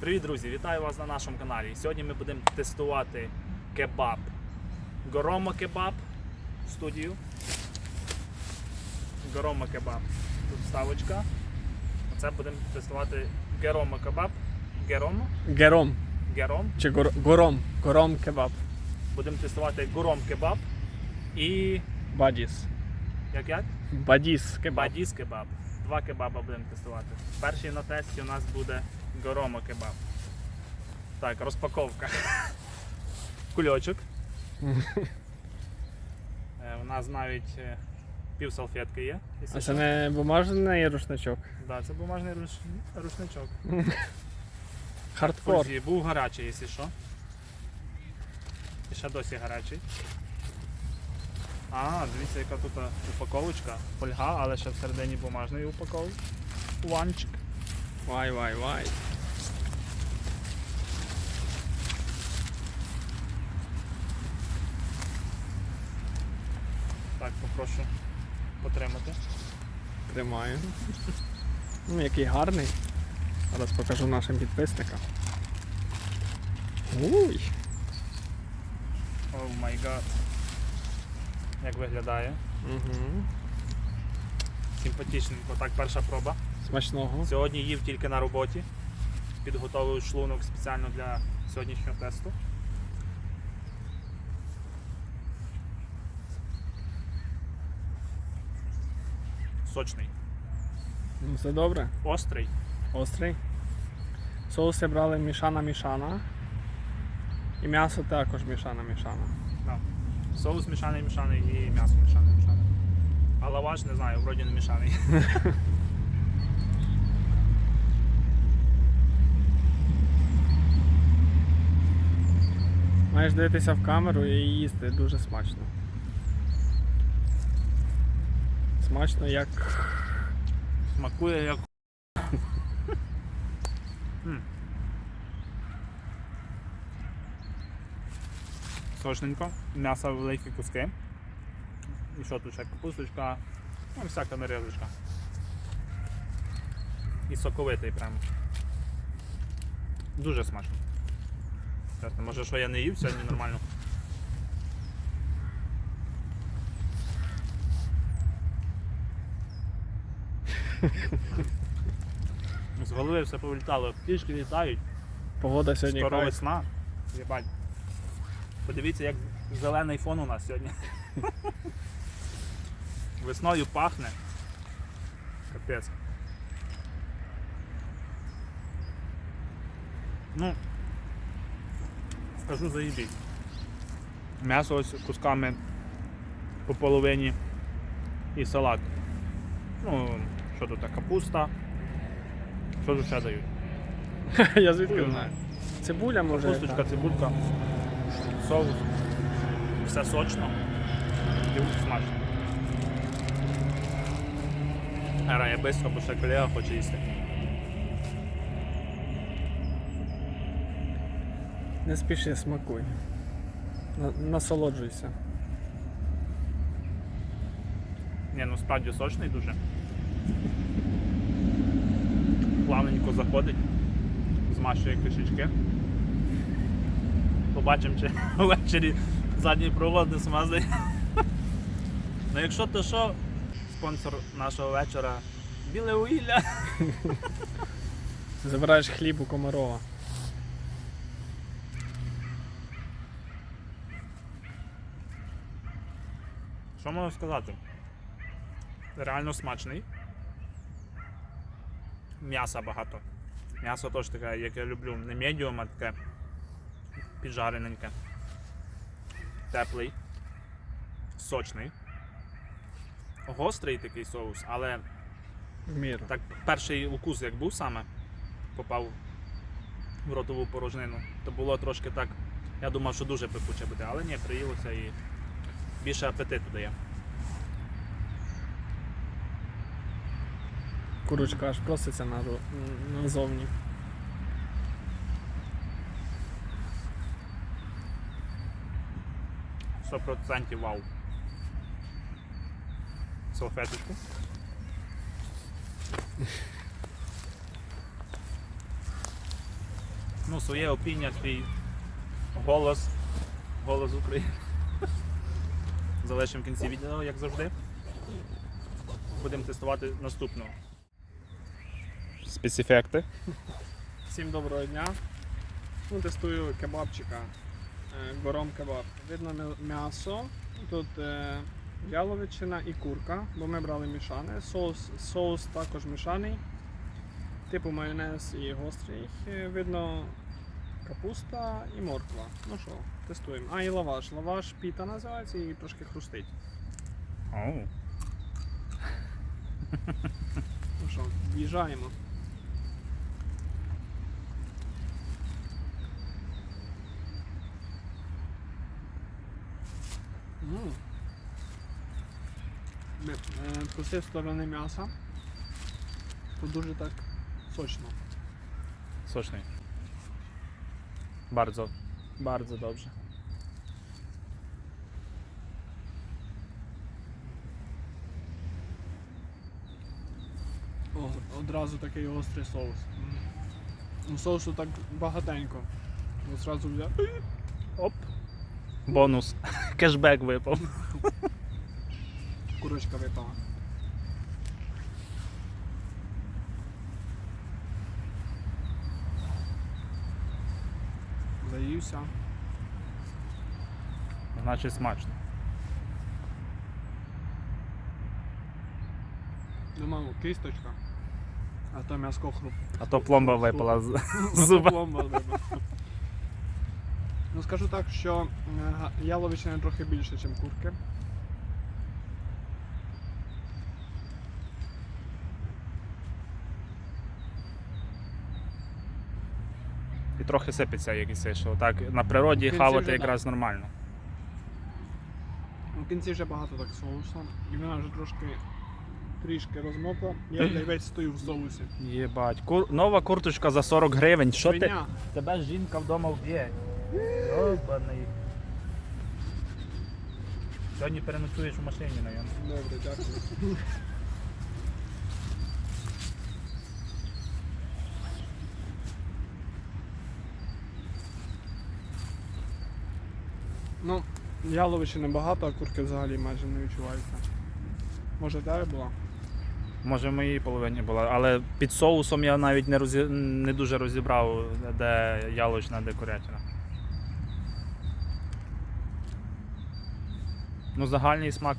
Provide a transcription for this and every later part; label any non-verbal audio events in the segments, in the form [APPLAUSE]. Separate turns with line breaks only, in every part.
Привіт, друзі! Вітаю вас на нашому каналі. Сьогодні ми будемо тестувати кебаб. Горома кебаб студію. Горома кебаб. Тут ставочка. Оце будемо тестувати герома кебаб. Гером.
Гером.
Гером.
Чи гор... гором. Гором кебаб.
Будемо тестувати гуром кебаб і.
Бадіс.
Як як?
Бадіс кебаб.
Бадіс кебаб. Два кебаба будемо тестувати. Перший на тесті у нас буде горома кебаб. Так, розпаковка. Кульочок. [LAUGHS] Е, У нас навіть е, пів салфетки є.
А це не бумажний рушничок.
Да, це бумажний руш... рушничок. [LAUGHS]
Хардкор.
Був гарячий, якщо що. І ще досі гарячий. А, дивіться, яка тут е, упаковочка. Фольга, але ще всередині бумажний упаковок. Ванчик.
Вай,
Так, попрошу потримати.
Тримаю. Ну, який гарний. Зараз покажу нашим підписникам. Уй.
О май гад. Як виглядає?
Угу.
Симпатичненько. Так, перша проба.
Смачного.
Сьогодні їв тільки на роботі. Підготовив шлунок спеціально для сьогоднішнього тесту. Сочний.
Ну, Все добре.
Острий.
Острий. Соуси брали мішана-мішана. І м'ясо також мішана-мішана.
Да. Соус мішаний мішаний і м'ясо мішане мішане. А лаваш не знаю, вроді не мішаний. [LAUGHS]
Маєш дивитися в камеру і їсти дуже смачно. Смачно як.
Смакує як. Сочненько, м'ясо великі куски. І що тут ще капусточка, ну всяка нарізочка. І соковитий прям. Дуже смачно. Чесно, може що я не їв сьогодні нормально. [LAUGHS] З голови все повилітало, птички літають.
Погода сьогодні
Скоро
кайф.
весна. Єбать. Подивіться, як зелений фон у нас сьогодні. [LAUGHS] Весною пахне. Капець. Ну, скажу заїбіть. М'ясо ось кусками по половині і салат. Ну, що тут, капуста. Що тут ще дають? [LAUGHS]
Я звідки знаю. Цибуля може.
Капусточка, цибулька, соус. Все сочно і смачно. Грає швидко, бо ще колега хоче їсти.
Не спіши, смакуй. Насолоджуйся.
Ні, ну справді сочний дуже. Плавненько заходить, змащує кишечки. Побачимо, чи [LAUGHS] ввечері задній провод не смазає. Ну якщо то що, спонсор нашого вечора біле вугілля. [LAUGHS]
Забираєш хліб у Комарова.
Що можу сказати? Реально смачний. М'яса багато. М'ясо теж таке, як я люблю, не медіум, а таке піджарененьке. Теплий, сочний. Гострий такий соус, але
міру.
так перший укус як був саме, попав в ротову порожнину, то було трошки так. Я думав, що дуже пекуче буде, але ні, приїлося і більше апетиту дає.
Курочка аж проситься назовні.
Сто процентів вау. Салфеточку. ну, своє опіння, свій голос. Голос України. Залишимо в кінці відео, як завжди. Будемо тестувати наступного. Спецефекти.
Всім доброго дня. Ну, тестую кебабчика. е, Гором кебаб. Видно м'ясо. Тут е, яловичина і курка, бо ми брали мішане. Соус, соус також мішаний. Типу майонез і гострий. Е, Видно капуста і морква. Ну що, тестуємо. А, і лаваш. Лаваш піта називається і трошки хрустить.
Оу.
Ну що, в'їжджаємо. Ми- е, Вкусив сторони м'яса. Тут дуже так сочно.
Сочний. Bardzo. Bardzo dobrze.
О, одразу такий острий соус. Ну, соусу так багатенько. От Зразу взяв.
Оп. Бонус. [LAUGHS] Кешбек випав.
Курочка випала. Заївся.
Значить смачно.
Ну, кисточка. А то м'яско хруп.
А то пломба випала з
зуба. Пломба випала. Ну скажу так, що е, яловичини трохи більше, ніж курки.
І трохи сипеться якийсь, що так на природі хавати
вже
якраз нормально.
В кінці вже багато так соусу. І вона вже трошки трішки розмокла. Я [CLEARS THROAT] весь стою в соусі.
Єбать. Кур... Нова курточка за 40 гривень. Що ти? Тебе жінка вдома вб'є. Йобаний. Сьогодні переночуєш в машині, навіть.
Добре, дякую. Ну, яловичі небагато, а курки взагалі майже не відчуваються. Може, тебе була?
Може в моїй половині була, але під соусом я навіть не, розі... не дуже розібрав, де ялочна, де курятина. Ну, загальний смак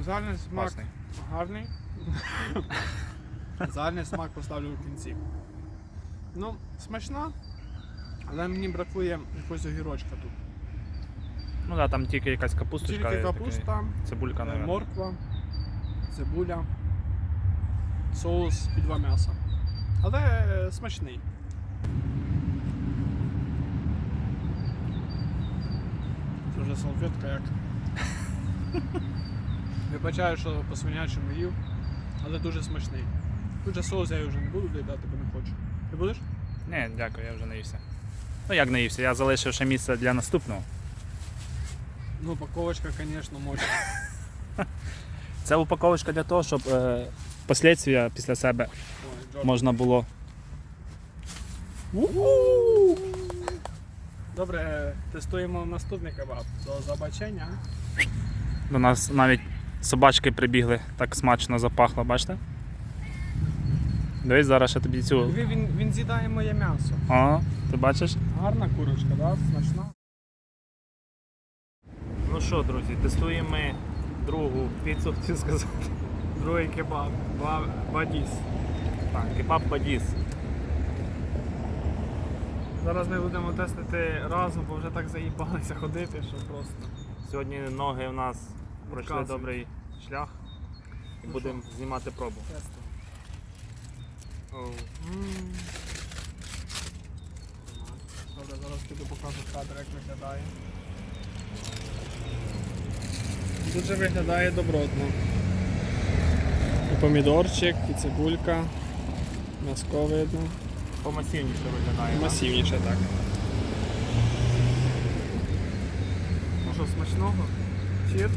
Загальний смак
класний.
гарний. [LAUGHS] Загальний смак поставлю в кінці. Ну, смачна, але мені бракує якогось огірочка тут.
Ну так, да, там тільки якась капусточка.
Тільки
і такий-
капуста,
Цибулька,
е,
навіть.
морква, цибуля, соус і два м'яса. Але е, смачний. Це вже салфетка як. Вибачаю, що по свинячому їв, але дуже смачний. Тут же соус я вже не буду доїдати, бо не хочу. Ти будеш?
Ні, дякую, я вже наївся. Ну як наївся, я залишив ще місце для наступного.
Ну, упаковочка, звісно, мощна. [LAUGHS]
Це упаковочка для того, щоб е, послідствия після себе
Ой,
можна було.
Добре, е, тестуємо наступний кебаб. До забачення.
До нас навіть собачки прибігли, так смачно запахло, бачите? Дивись, зараз ще тобі цю.
Він, він, він з'їдає моє м'ясо.
О, ти бачиш?
Гарна курочка, да? смачна.
Ну що, друзі, тестуємо ми другу піцу, хотів сказати.
Другий кебаб. Ба- Бадіс.
Так, кебаб бадіс.
Зараз ми будемо тестити разом, бо вже так заїбалися ходити, що просто.
Сьогодні ноги у нас пройшли
Відказують.
добрий шлях і
Ну
будемо знімати пробу. Оу.
Добре, зараз піду покажу кадр, як виглядає. Дуже виглядає добротно. І помідорчик, і цибулька. М'яско видно.
Помасивніше виглядає.
Масивніше так. Смачного. Чір.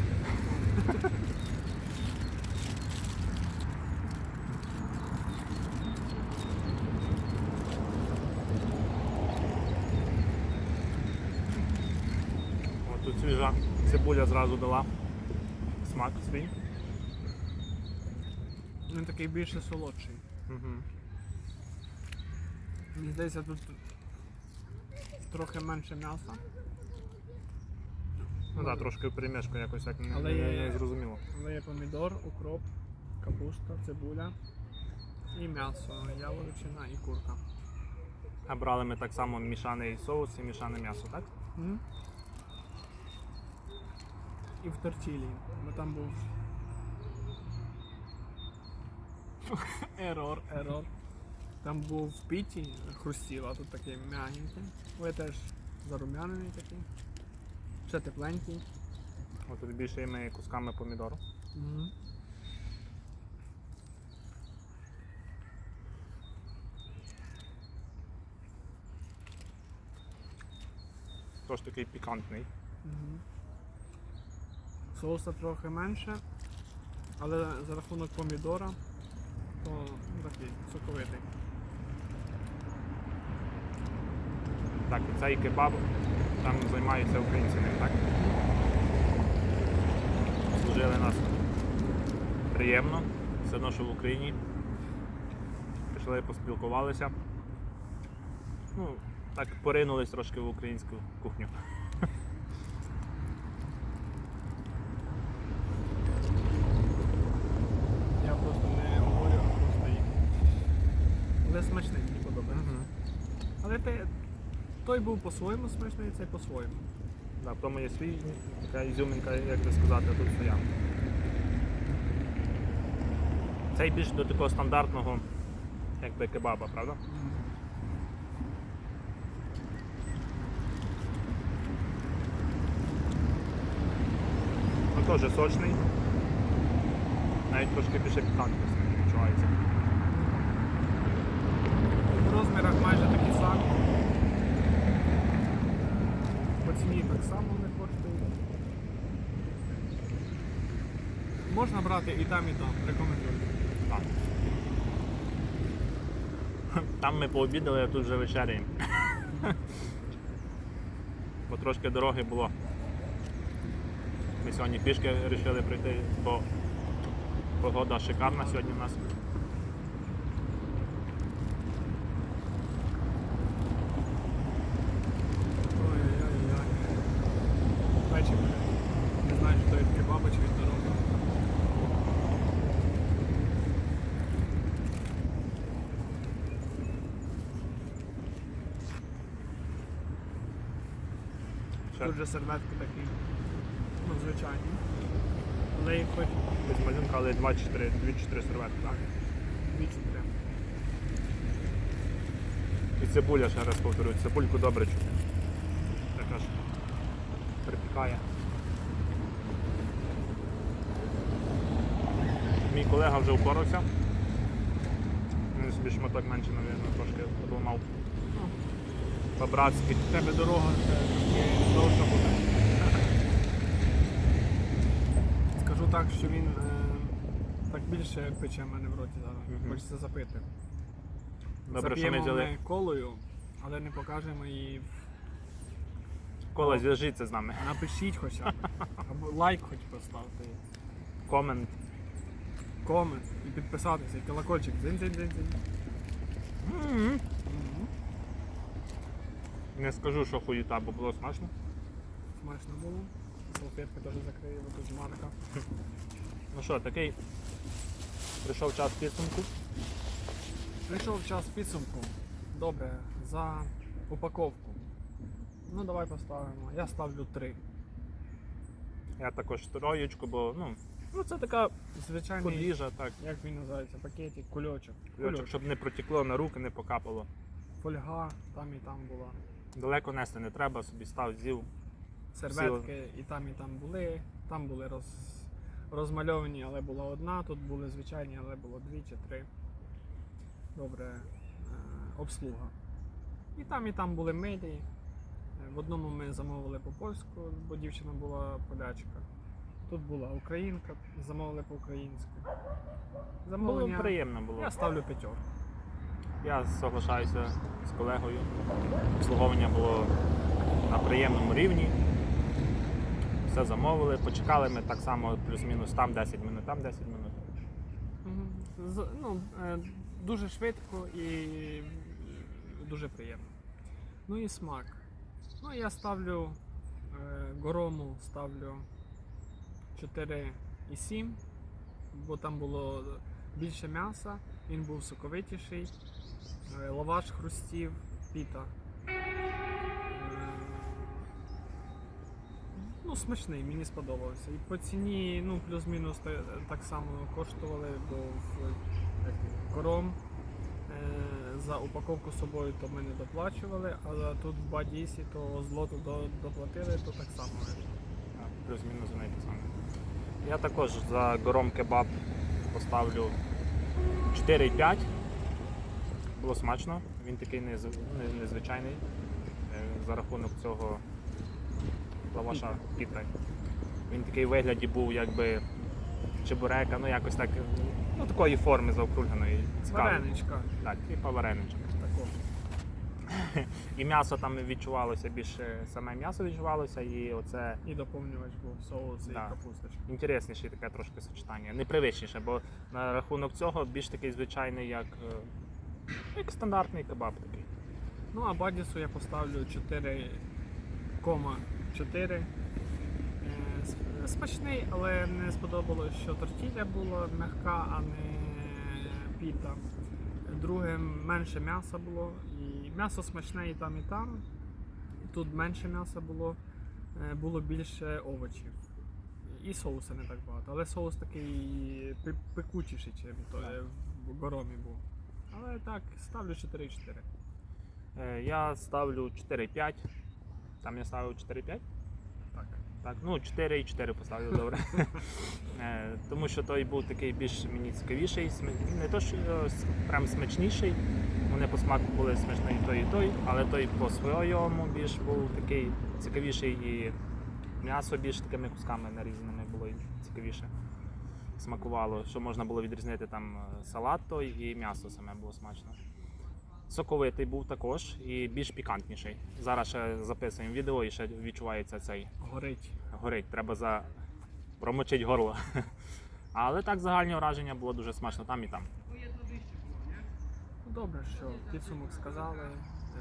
Тут свіжа цибуля зразу дала смак свій.
Він такий більше солодший.
Угу.
Мені здається, тут трохи менше м'яса.
Ну так, трошки в перемішку якось як не,
Але
не,
є-
не зрозуміло.
Але є помідор, укроп, капуста, цибуля і м'ясо, яловичина і курка.
А брали ми так само мішаний соус і мішане м'ясо, так?
М? І в тортілі, бо там був. [LAUGHS] Ерор, ерор. Там був в піті хрустіло, а тут такий м'ягенький. Ви теж зарум'янений такий. Ще тепленький.
Ось тут більше ми кусками помідору.
Угу.
Тож такий пікантний.
Угу. Соуса трохи менше, але за рахунок помідора, то такий соковитий.
Так, і цей кебаб там займаються українці ним, так? Служили нас приємно, все одно, що в Україні. Пішли, поспілкувалися. Ну, так поринулись трошки в українську кухню. [LAUGHS]
Я просто не говорю, а просто їм. Але смачний, мені подобається. Але те, той був по-своєму смачний, цей по-своєму.
Да, в тому є свій така ізюминка, як би сказати, тут своя. Цей більш до такого стандартного, якби кебаба, правда? Ну теж сочний. Навіть трошки більше пікантності відчувається.
В розмірах майже такі самі. По ціні так само вони коштують. Можна брати і там, і там, рекомендую.
Так. Там ми пообідали, а тут вже вечеряємо. Бо трошки дороги було. Ми сьогодні пішки вирішили прийти, бо погода шикарна сьогодні у нас.
Ой-ой-ой. Печі мене. Не знаю, чи то від кебаба, чи від дороги.
Ще
Тут же серветки такі. Ну, звичайні. Але їх хоч
без малюнка, але 2-4 2-4 серветки. Так.
дві-чотири.
І цибуля, ще раз повторюю, цибульку добре чути. Така ж припікає. Мій колега вже упорався. Він собі шматок менше, мабуть, трошки обламав. По-братськи.
В тебе дорога довша буде. [LAUGHS] Скажу так, що він е, так більше пече в мене в роті зараз. Хочеться запити.
Добре, що ми взяли
колою, але не покажемо її.
кола, зв'яжіться з нами.
Напишіть хоча б. [LAUGHS] Або лайк хоч поставте.
Комент.
Комент і підписатися, і колокольчик. Дзинь-дзинь-дзинь-дзинь. Мгм.
Не скажу, що хуїта, бо було смачно.
Смачно було. Салфетка теж закриє, бо тут жманка. [LAUGHS]
Ну що, такий прийшов час підсумку.
Прийшов час підсумку. Добре, за упаковку. Ну давай поставимо. Я ставлю 3.
Я також троєчку, бо ну, ну це така
Звичайний,
подвіжа, так.
як він називається, пакетик, кульочок.
Кульочок, щоб не протекло на руки, не покапало.
Фольга там і там була.
Далеко нести не треба, собі став, з'їв.
Серветки і там, і там були. Там були роз... розмальовані, але була одна, тут були звичайні, але було дві чи три. Добре, е, обслуга. І там, і там були милі. В одному ми замовили по польську, бо дівчина була полячка. Тут була українка, замовили по-українськи.
Було приємно було.
Я ставлю п'ятьох.
Я соглашаюся з колегою. Обслуговування було на приємному рівні. все замовили, почекали ми так само плюс-мінус там 10 минут, там 10 минут.
Ну, е, дуже швидко і дуже приємно. Ну і смак. Ну, я ставлю е, горому ставлю 4,7, бо там було більше м'яса, він був соковитіший, лаваш хрустів, піта. Е, Ну, смачний, мені сподобався. І по ціні, ну, плюс-мінус так само коштували, бо в кором е, за упаковку з собою то ми не доплачували, а тут в Бадісі то злоту доплатили, то так само.
Плюс-мінус те саме. Я також за гором кебаб поставлю 4,5. Було смачно, він такий нез- незвичайний. Е, За рахунок цього лаваша піта. Він такий в вигляді був якби чебурека, ну якось так, ну такої форми заокругленої.
Вареничка
Так, типа вареничок.
такого. [LAUGHS]
І м'ясо там відчувалося більше, саме м'ясо відчувалося, і оце
І доповнювач був соус і
Да.
капусточка.
інтересніше таке трошки сочетання, непривичніше, бо на рахунок цього більш такий звичайний, як, е, як стандартний кебаб такий.
Ну а Бадісу я поставлю 4,4. Е, Смачний, але не сподобалось, що тортілля була м'яка, а не піта. Друге, менше м'яса було. І м'ясо смачне і там, і там. Тут менше м'яса було, е, було більше овочів. І соуса не так багато. Але соус такий пе- пекучіший, ніж той в горомі був. Але так, ставлю 4,4.
Е, Я ставлю 4,5. Там я ставив 4,5.
Так.
Так, ну 4-4 поставлю, добре. [LAUGHS] Е, Тому що той був такий більш мені цікавіший, не то, що е, прям смачніший. Вони по смаку були смачний і той, і той, але той по своєму більш був такий цікавіший і м'ясо більш такими кусками нарізаними було і цікавіше. Смакувало, що можна було відрізнити там е, салат той і м'ясо саме було смачно. Соковитий був також і більш пікантніший. Зараз ще записуємо відео і ще відчувається цей
Горить.
горить, треба за... промочити горло. [LAUGHS] Але так загальні враження було дуже смачно там і там.
Ну, добре, що підсумок сказали.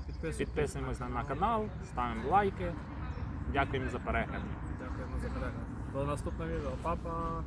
Підписуйтесь
Підписуємось на, на канал, ставимо лайки. Дякуємо за перегляд.
Дякуємо за перегляд. До наступного відео. Па-па!